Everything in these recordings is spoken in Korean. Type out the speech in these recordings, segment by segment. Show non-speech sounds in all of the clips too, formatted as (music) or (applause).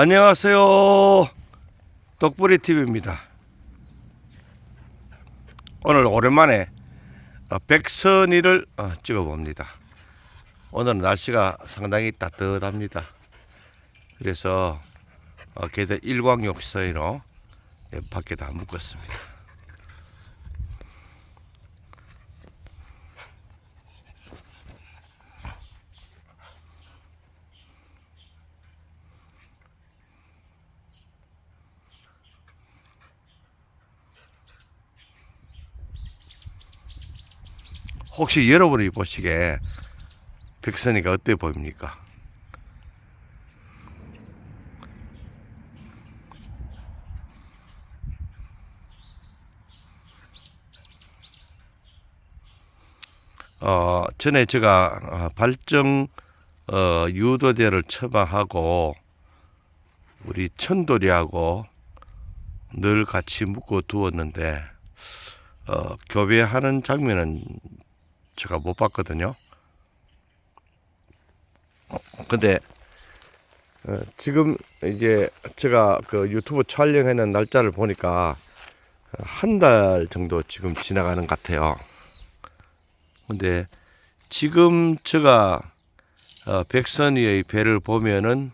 안녕하세요. 똑부리 TV입니다. 오늘 오랜만에 어, 백선이를 어, 찍어봅니다. 오늘은 날씨가 상당히 따뜻합니다. 그래서 어, 개들 일광욕 사이로 예, 밖에 다 묶었습니다. 혹시 여러분이 보시기에 백선이가 어때 보입니까? 어, 전에 제가 어, 발정 어, 유도대를 처방하고 우리 천돌이하고 늘 같이 묶어 두었는데 어, 교배하는 장면은 제가 못 봤거든요. 어, 근데 어, 지금 이제 제가 그 유튜브 촬영하는 날짜를 보니까 한 달 정도 지금 지나가는 것 같아요. 근데 지금 제가 어, 백선이의 배를 보면은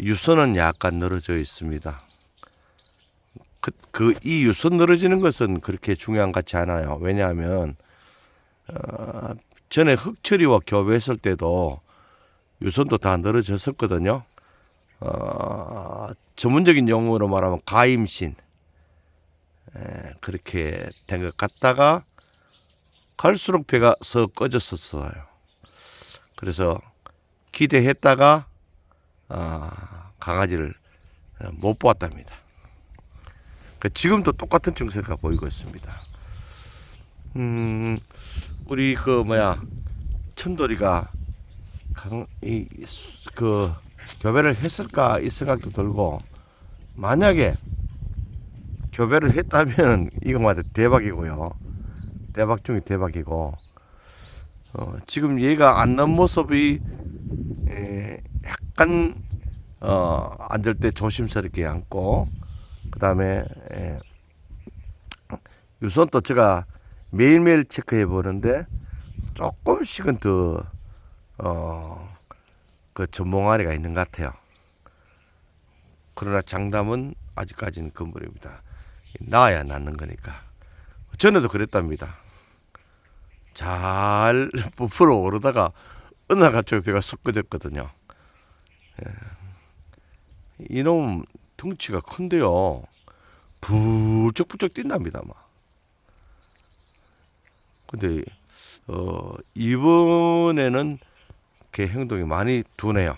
유선은 약간 늘어져 있습니다. 그, 그, 이 유선 늘어지는 것은 그렇게 중요한 것 같지 않아요. 왜냐하면, 어, 전에 흑철이와 교배했을 때도 유선도 다 늘어졌었거든요. 어, 전문적인 용어로 말하면 가임신. 에, 그렇게 된 것 같다가 갈수록 배가 서 꺼졌었어요. 그래서 기대했다가 아, 강아지를 못 보았답니다. 그 지금도 똑같은 증세가 보이고 있습니다. 음, 우리 그 뭐야 천돌이가 강, 이, 수- 그 교배를 했을까 이 생각도 들고 만약에 교배를 했다면 이거마다 대박이고요. 대박 중에 대박이고 어, 지금 얘가 앉는 모습이 에, 약간 어, 앉을 때 조심스럽게 앉고 그 다음에 유선도 제가 매일매일 체크해 보는데 조금씩은 더 어, 그 전몽아리가 있는 것 같아요. 그러나 장담은 아직까지는 건물입니다. 나야 낳는 거니까. 전에도 그랬답니다. 잘 부풀어 오르다가 날 갑자기 배가 쑥 꺼졌거든요. 예. 이놈 덩치가 큰데요. 부쩍부쩍 뛴답니다, 막. 근데, 어, 이번에는 걔 행동이 많이 둔해요.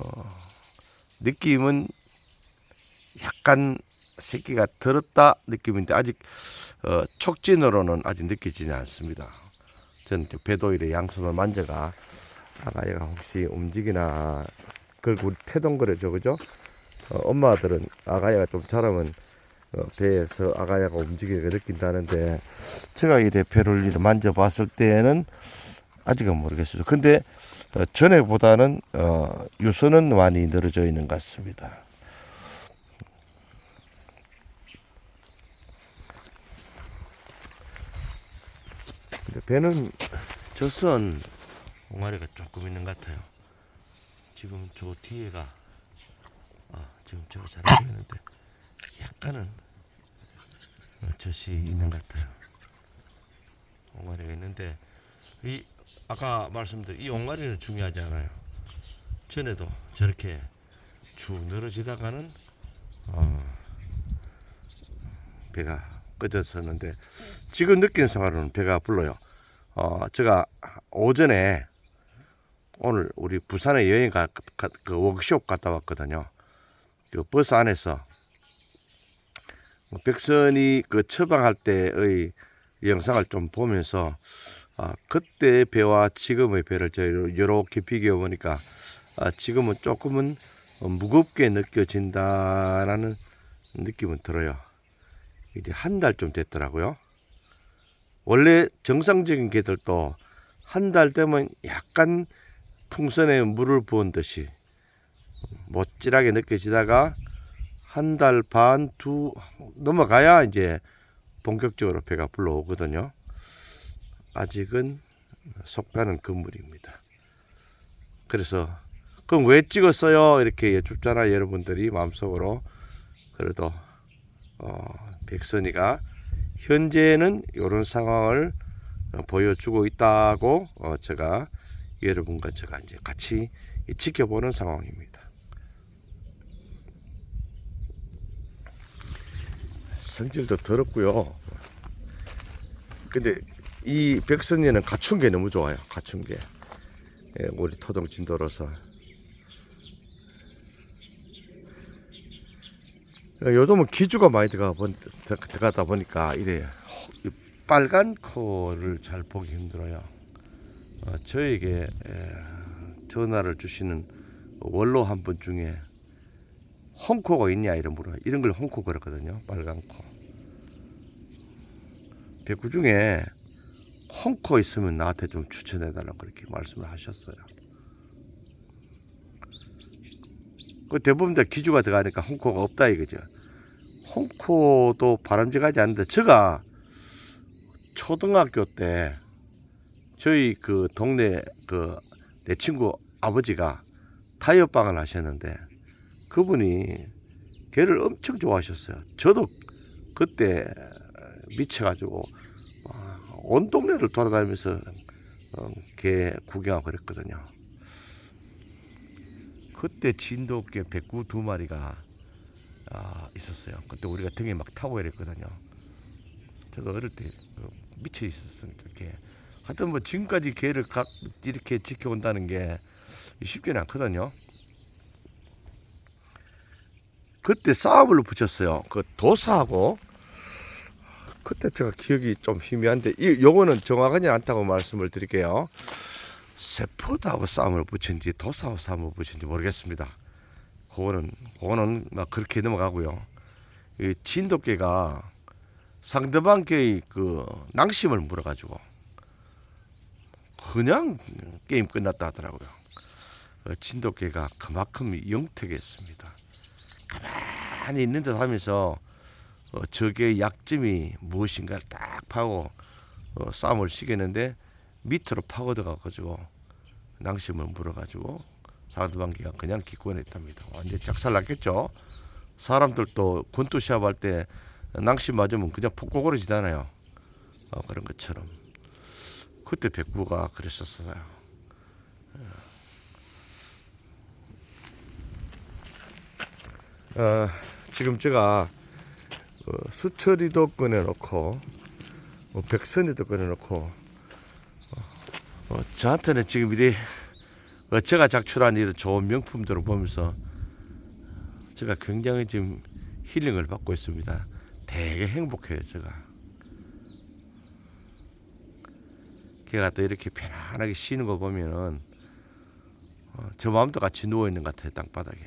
어, 느낌은 약간 새끼가 들었다 느낌인데 아직 어, 촉진으로는 아직 느껴지지 않습니다. 저는 배도일의 양손을 만져가 아가야가 혹시 움직이나 우리 태동거려죠 그죠? 어, 엄마들은 아가야가 좀 자라면 어, 배에서 아가야가 움직이는 걸 느낀다는데 제가 배를 이렇게 만져봤을 때는 아직은 모르겠어요. 근데 어, 전에보다는 어, 유선은 많이 늘어져 있는 것 같습니다. 배는 저선 옹알이가 조금 있는 것 같아요. 지금 저 뒤에가 아, 지금 저거 잘안 보이는데 어, 젖이 있는 것 같아요. 옹알이가 있는데 이 아까 말씀드린 이 옹알이는 중요하지 않아요. 전에도 저렇게 쭉 늘어지다가는 어, 배가 꺼졌었는데 지금 느낀 생활은 배가 불러요. 어, 제가 오전에 오늘 우리 부산에 여행 가, 가- 그 워크숍 갔다 왔거든요. 그 버스 안에서 백선이 그 처방할 때의 영상을 좀 보면서 아, 그때 배와 지금의 배를 저 이렇게 비교해 보니까 아, 지금은 조금은 어, 무겁게 느껴진다라는 느낌은 들어요. 이제 한달좀 됐더라고요. 원래 정상적인 개들도 한 달 되면 약간 풍선에 물을 부은 듯이 못질하게 느껴지다가 한 달 반 두 넘어가야 이제 본격적으로 배가 불러오거든요. 아직은 속다는 건물입니다. 그래서 그럼 왜 찍었어요? 이렇게 여쭙잖아 여러분들이 마음속으로 그래도 어, 백선이가 현재는 이런 상황을 어, 보여주고 있다고 어, 제가 여러분과 제가 이제 같이 이 지켜보는 상황입니다. 성질도 더럽고요. 근데 이 백선이는 갖춘 게 너무 좋아요. 갖춘 게 예, 우리 토종 진도로서 요즘은 기주가 많이 들어가 본, 들- 들어가다 보니까 이래 이 빨간 코를 잘 보기 힘들어요. 어, 저에게 에, 전화를 주시는 원로 한 분 중에 홍코가 있냐 이런 물어 이런 걸 홍코 그랬거든요. 빨간 코. 백구 중에 홍코 있으면 나한테 좀 추천해 달라고 그렇게 말씀을 하셨어요. 그 대부분 다 기주가 들어가니까 홍코가 없다 이거죠. 홍코도 바람직하지 않는데 제가 초등학교 때 저희 그 동네 그 내 친구 아버지가 타이어방을 하셨는데 그분이 개를 엄청 좋아하셨어요. 저도 그때 미쳐가지고 와, 온 동네를 돌아다니면서 어, 개 구경하고 그랬거든요. 그때 진돗개 백구 두 마리가 아, 있었어요. 그때 우리가 등에 막 타고 이랬거든요. 저도 어릴 때 어, 미쳐 있었습니다. 개. 하여튼 뭐 지금까지 개를 각 이렇게 지켜온다는 게 쉽지는 않거든요. 그때 싸움을 붙였어요. 그 도사하고 그때 제가 기억이 좀 희미한데 이 요거는 정확하지 않다고 말씀을 드릴게요. 세포드하고 싸움을 붙인지 도사하고 싸움을 붙인지 모르겠습니다. 그거는 그거는 막 그렇게 넘어가고요. 이 진돗개가 상대방 개의 그 낭심을 물어가지고 그냥 게임 끝났다 하더라고요. 어, 진돗개가 그만큼 영특했습니다. 가만히 있는 듯 하면서 어, 적의 약점이 무엇인가를 딱 파고 어, 싸움을 시켰는데 밑으로 파고들어 가지고 낭심을 물어가지고 상대방기가 그냥 기권했답니다. 완전 작살났겠죠. 사람들도 권투 시합할 때 낭심 맞으면 그냥 폭고거려지잖아요. 어, 그런 것처럼 그때 백구가 그랬었어요. 어, 지금 제가 어, 수철이도 꺼내놓고 어, 백선이도 꺼내놓고 어, 어, 저한테는 지금 이래 어, 제가 작출한 이런 좋은 명품들을 보면서 제가 굉장히 지금 힐링을 받고 있습니다. 되게 행복해요, 제가. 걔가 또 이렇게 편안하게 쉬는 거 보면은 어, 저 마음도 같이 누워 있는 것 같아요, 땅바닥에.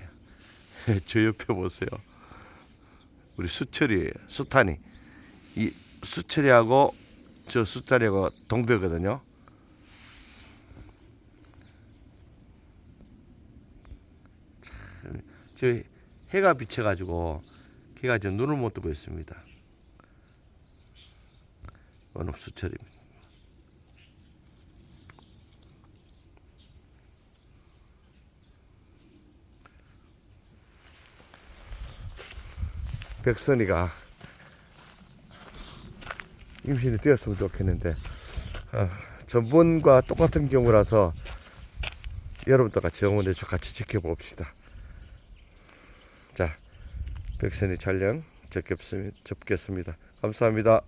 (laughs) 저 옆에 보세요. 우리 수철이, 수탄이. 이 수철이하고 저 수탄이하고 동배거든요. 참, 저 해가 비쳐가지고 걔가 지금 눈을 못 뜨고 있습니다. 어느 수철입니다. 백선이가 임신이 되었으면 좋겠는데 어, 전번과 똑같은 경우라서 여러분도 같이 영원히 같이 지켜봅시다. 자, 백선이 촬영. 접겠습니다. 감사합니다.